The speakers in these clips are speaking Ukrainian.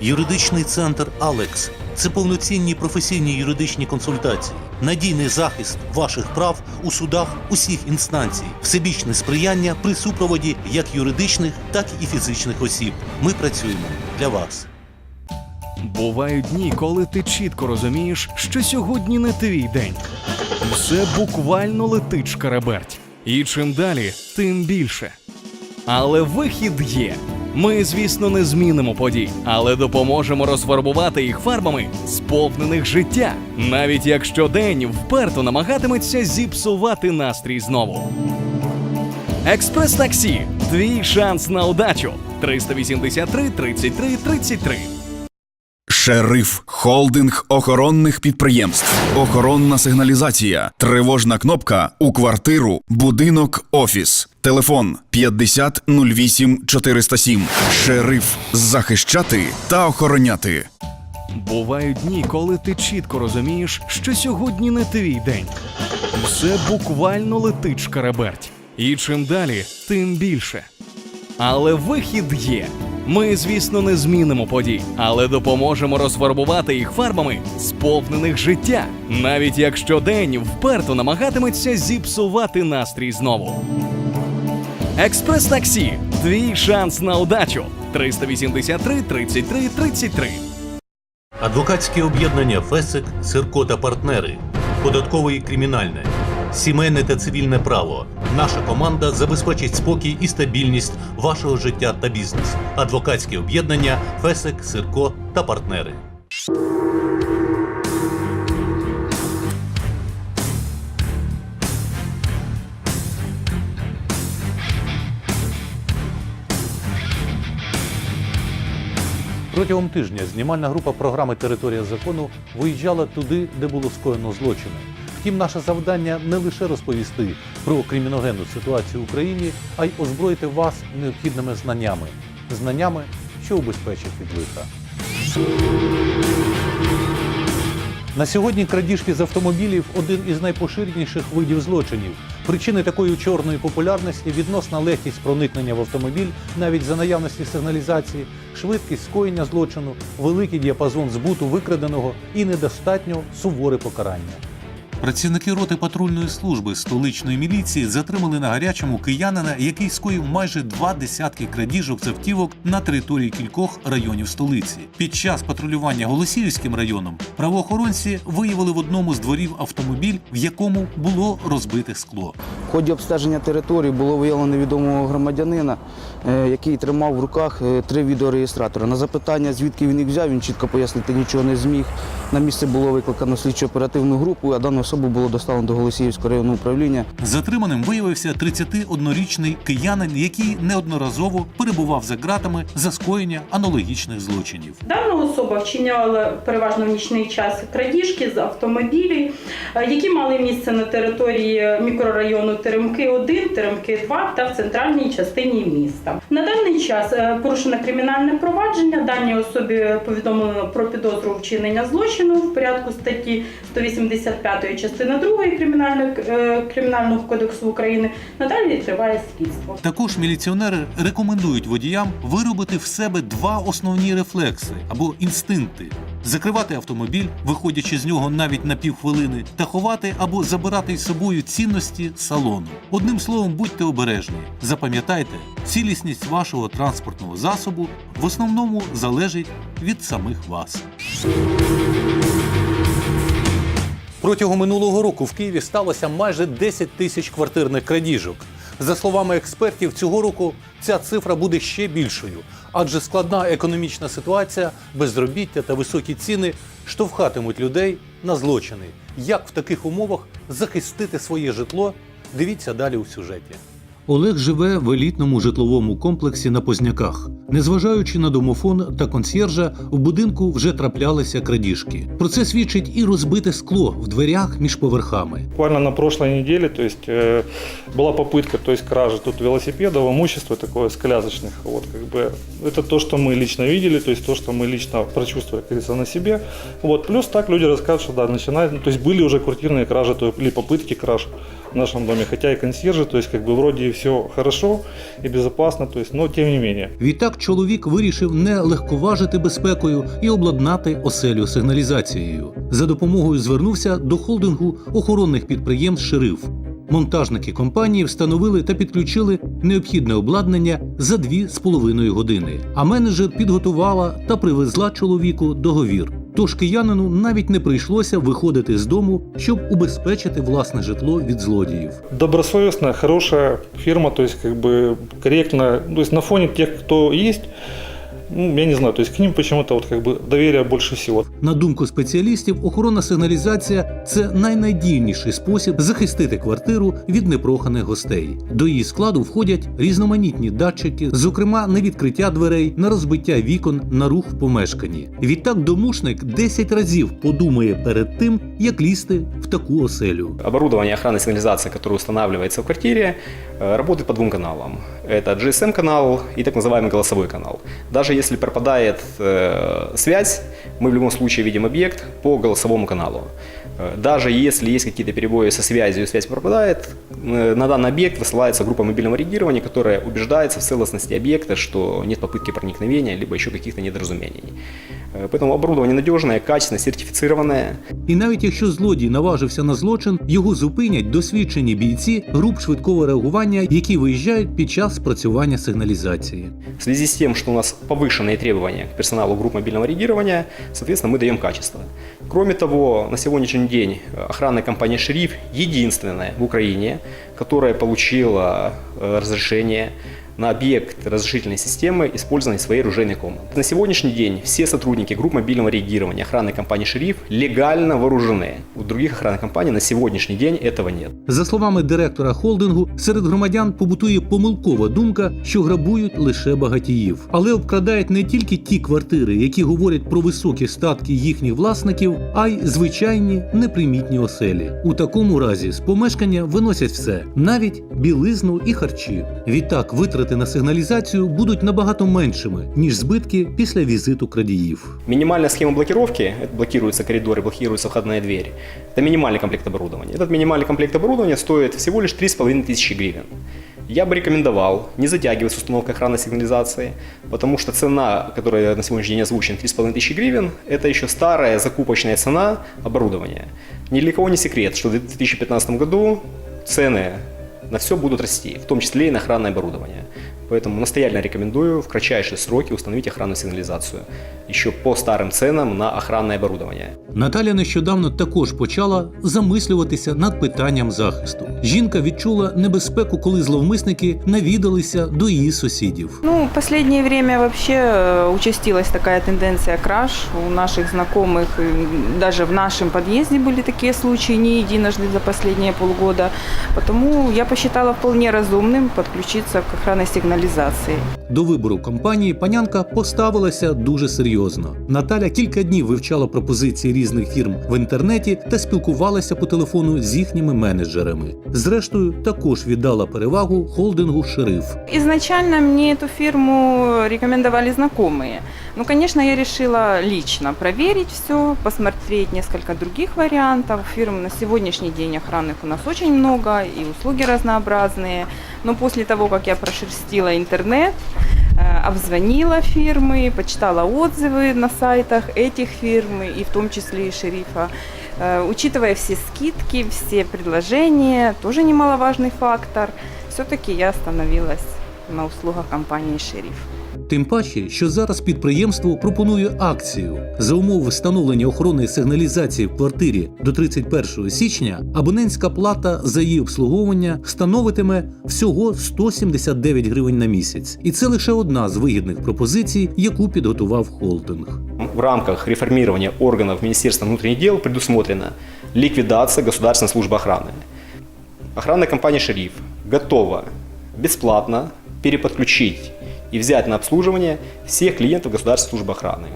Юридичний центр Алекс це повноцінні професійні юридичні консультації, надійний захист ваших прав у судах усіх інстанцій, всебічне сприяння при супроводі як юридичних, так і фізичних осіб. Ми працюємо для вас. Бувають дні, коли ти чітко розумієш, що сьогодні не твій день. Все буквально летить шкараберть. І чим далі, тим більше. Але вихід є. Ми, звісно, не змінимо подій, але допоможемо розфарбувати їх фарбами, сповнених життя, навіть якщо день вперто намагатиметься зіпсувати настрій знову. Експрес таксі. Твій шанс на удачу. 383 33 33. Шериф холдинг охоронних підприємств. Охоронна сигналізація. Тривожна кнопка у квартиру, будинок, офіс. Телефон 50 08 407. Шериф захищати та охороняти. Бувають дні, коли ти чітко розумієш, що сьогодні не твій день. Все буквально летить шкараберть. І чим далі, тим більше. Але вихід є. Ми, звісно, не змінимо подій, але допоможемо розфарбувати їх фарбами, сповнених життя, навіть якщо день вперто намагатиметься зіпсувати настрій знову. Експрес таксі. Твій шанс на удачу. 383 33 33. Адвокатське об'єднання Фесик, Сирко та партнери, податкове і кримінальне, сімейне та цивільне право. Наша команда забезпечить спокій і стабільність вашого життя та бізнесу. Адвокатське об'єднання Фесик, Сирко та партнери. Протягом тижня знімальна група програми Територія закону виїжджала туди, де було скоєно злочини. Втім, наше завдання не лише розповісти про криміногенну ситуацію в Україні, а й озброїти вас необхідними знаннями, знаннями, що убезпечать від лиха. На сьогодні крадіжки з автомобілів один із найпоширеніших видів злочинів. Причини такої чорної популярності відносна легкість проникнення в автомобіль навіть за наявності сигналізації, швидкість скоєння злочину, великий діапазон збуту викраденого і недостатньо суворе покарання. Працівники роти патрульної служби столичної міліції затримали на гарячому киянина, який скоїв майже два десятки крадіжок з автівок на території кількох районів столиці. Під час патрулювання Голосіївським районом правоохоронці виявили в одному з дворів автомобіль, в якому було розбите скло. В ході обстеження території було виявлено невідомого громадянина, е, який тримав в руках е, три відеореєстратори. На запитання, звідки він їх взяв, він чітко пояснити нічого не зміг. На місце було викликано слідчо-оперативну групу, а дану особу було доставлено до Голосіївського районного управління. Затриманим виявився 31-річний киянин, який неодноразово перебував за ґратами за скоєння аналогічних злочинів. Дана особа вчиняла переважно в нічний час крадіжки з автомобілів, е, які мали місце на території мікрорайону Теремки 1, Теремки 2 та в центральній частині міста. На даний час е, порушено кримінальне провадження. Даній особі повідомлено про підозру вчинення злочину в порядку статті 185 частини 2 кримінального, е, кримінального кодексу України. Надалі триває слідство. Також міліціонери рекомендують водіям виробити в себе два основні рефлекси або інстинкти: закривати автомобіль, виходячи з нього навіть на півхвилини, та ховати або забирати із собою цінності салону. Одним словом, будьте обережні. Запам'ятайте, цілісність вашого транспортного засобу в основному залежить від самих вас. Протягом минулого року в Києві сталося майже 10 тисяч квартирних крадіжок. За словами експертів, цього року ця цифра буде ще більшою, адже складна економічна ситуація, безробіття та високі ціни штовхатимуть людей на злочини. Як в таких умовах захистити своє житло? Дивіться далі у сюжеті. Олег живе в елітному житловому комплексі на Позняках. Незважаючи на домофон та консьєржа, в будинку вже траплялися крадіжки. Про це свідчить і розбите скло в дверях між поверхами. Буквально на прошлой неделе, то есть э, была попытка, то есть кражи тут велосипедов, имущества такое с колясочных. Вот как бы это то, что мы лично видели, то есть то, что мы лично прочувствовали, как говорится, на себе. Вот плюс так люди рассказывают, что да, начинают, ну, то есть были уже квартирные кражи, то или попытки краж. в нашем доме, хотя и консьержи, то есть как бы вроде и все хорошо и безопасно, то есть, но тем не менее. Відтак чоловік вирішив не легковажити безпекою і обладнати оселю сигналізацією. За допомогою звернувся до холдингу охоронних підприємств Шериф. Монтажники компанії встановили та підключили необхідне обладнання за дві з половиною години. А менеджер підготувала та привезла чоловіку договір. Тож киянину навіть не прийшлося виходити з дому, щоб убезпечити власне житло від злодіїв. Добросовісна, хороша фірма, то есть как бы корректно, то на фоні тих, хто ну, я не знаю, то есть к ним почему-то вот как бы доверия больше всего. На думку спеціалістів, охоронна сигналізація це найнадійніший спосіб захистити квартиру від непроханих гостей. До її складу входять різноманітні датчики, зокрема на відкриття дверей, на розбиття вікон, на рух в помешканні. Відтак домушник 10 разів подумає перед тим, як лізти в таку оселю. Оборудование охранной сигнализации, которое устанавливается в квартире, э, работает по двум каналам. Это GSM-канал и так называемый голосовой канал. Даже если пропадает э, связь, мы в любом случае видим объект по голосовому каналу. Э, Даже если есть какие-то перебои со связью связь пропадает, э, на данный объект высылается группа мобильного реагирования, которая убеждается в целостности объекта, что нет попытки проникновения, либо еще каких-то недоразумений. Э, Поэтому оборудование надежное, качественное, сертифицированное. І навіть якщо злодій наважився на злочин, його зупинять досвідчені бійці груп швидкого реагування, які виїжджають під час спрацювання сигналізації. В связи с тем, что у нас повышенные требования к персоналу групп мобильного реагирования, соответственно, мы даем качество. Кроме того, на сегодняшний день э, охранная компания «Шериф» единственная в Украине, которая получила э, разрешение на объект разрешительной системы, использованной своей оружейной комнаты. На сегодняшний день все сотрудники групп мобильного реагирования охранной компании «Шериф» легально вооружены. У других охранных компаний на сегодняшний день этого нет. За словами директора холдингу, серед громадян побутує помилкова думка, що грабують лише багатіїв, але обкрадають не тільки ті квартири, які говорять про високі статки їхніх власників, а й звичайні непримітні оселі. У такому разі з помешкання виносять все, навіть білизну і харчі. Відтак витрати на сигналізацію будуть набагато меншими ніж збитки після візиту крадіїв. Минимальная схема блокировки, это блокируются коридоры, блокируется входная дверь, это минимальный комплект оборудования. Этот минимальный комплект оборудования стоит всего лишь 3,5 тысячи гривен. Я бы рекомендовал не затягивать с установкой охранной сигнализации, потому что цена, которая на сегодняшний день озвучена 3,5 тысячи гривен, это еще старая закупочная цена оборудования. Ни для кого не секрет, что в 2015 году цены на все будут расти, в том числе и на охранное оборудование. Поэтому настоятельно рекомендую в кратчайшие сроки установить охранную сигнализацию. Еще по старым ценам на охранное оборудование. Наталя нещодавно також почала замислюватися над питанням захисту. Жінка відчула небезпеку, коли зловмисники навідалися до її сусідів. Ну, в последнее время вообще э, участилась такая тенденция краж у наших знакомых. и Даже в нашем подъезде были такие случаи не единожды за последние полгода. Потому я посчитала вполне разумным подключиться к охранной сигнализации. До вибору компанії панянка поставилася дуже серйозно. Наталя кілька днів вивчала пропозиції різних фірм в інтернеті та спілкувалася по телефону з їхніми менеджерами. Зрештою, також віддала перевагу холдингу Шериф. Ізначально мені цю фірму рекомендували знакомые. Ну, конечно, я решила лично проверить все, посмотреть несколько других вариантов. Фирм на сегодняшний день охранных у нас очень много, и услуги разнообразные. Но после того, как я прошерстила интернет, э, обзвонила фирмы, почитала отзывы на сайтах этих фирм, и в том числе и шерифа, э, учитывая все скидки, все предложения, тоже немаловажный фактор, все-таки я остановилась на услугах компании «Шериф». Тим паче, що зараз підприємство пропонує акцію за умови встановлення охоронної сигналізації в квартирі до 31 січня. Абонентська плата за її обслуговування становитиме всього 179 гривень на місяць, і це лише одна з вигідних пропозицій, яку підготував холдинг. В рамках реформирования органов Министерства внутренних дел предусмотрена ликвидация государственной службы охраны. Охранная компания «Шериф» готова бесплатно переподключить и взять на обслуживание всех клиентов государственной службы охраны.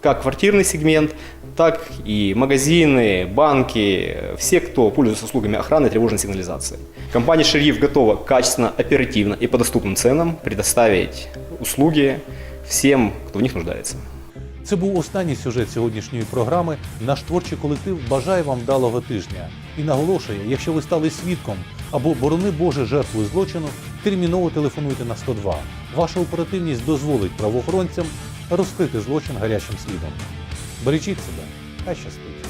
Как квартирный сегмент, так и магазины, банки, все, кто пользуется услугами охраны и тревожной сигнализации. Компания «Шериф» готова качественно, оперативно и по доступным ценам предоставить услуги всем, кто в них нуждается. Це був останній сюжет сьогоднішньої програми. Наш творчий колектив бажає вам вдалого тижня і наголошує, якщо ви стали свідком або борони Боже жертвою злочину, терміново телефонуйте на 102. Ваша оперативність дозволить правоохоронцям розкрити злочин гарячим слідом. Бережіть себе, та щастить.